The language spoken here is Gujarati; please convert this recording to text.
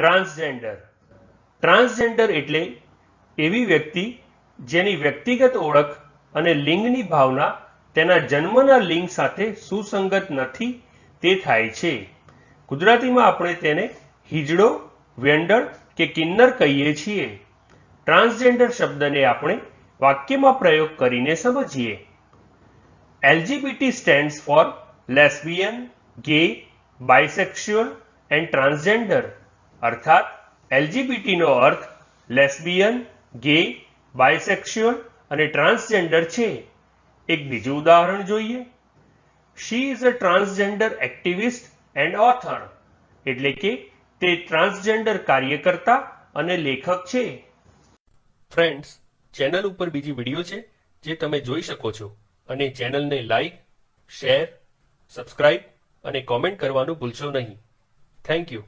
ટ્રાન્સજેન્ડર ટ્રાન્સજેન્ડર એટલે એવી વ્યક્તિ જેની વ્યક્તિગત ઓળખ અને લિંગની ભાવના તેના જન્મના લિંગ સાથે સુસંગત નથી, તે થાય છે. ગુજરાતીમાં આપણે તેને હિજડો, વેંડળ કે કિન્નર કહીએ છીએ. ટ્રાન્સજેન્ડર શબ્દને આપણે વાક્યમાં પ્રયોગ કરીને સમજીએ. એલજીબીટી સ્ટેન્ડ્સ ફોર લેસ્બિયન ગે બાયસેક્સ્યુઅલ એન્ડ ટ્રાન્સજેન્ડર અર્થાત એલજીબીટીનો અર્થ લેસ્બિયન ગે બાયસેક્સ્યુઅલ અને ટ્રાન્સજેન્ડર છે. એક બીજું ઉદાહરણ જોઈએ. She is a transgender activist and author એટલે કે તે ટ્રાન્સજેન્ડર કાર્યકર્તા અને લેખક છે. ફ્રેન્ડ્સ ચેનલ ઉપર બીજી વીડિયો છે જે તમે જોઈ શકો છો. અને ચેનલને લાઈક શેર સબસ્ક્રાઇબ અને કોમેન્ટ કરવાનું ભૂલશો નહીં. Thank you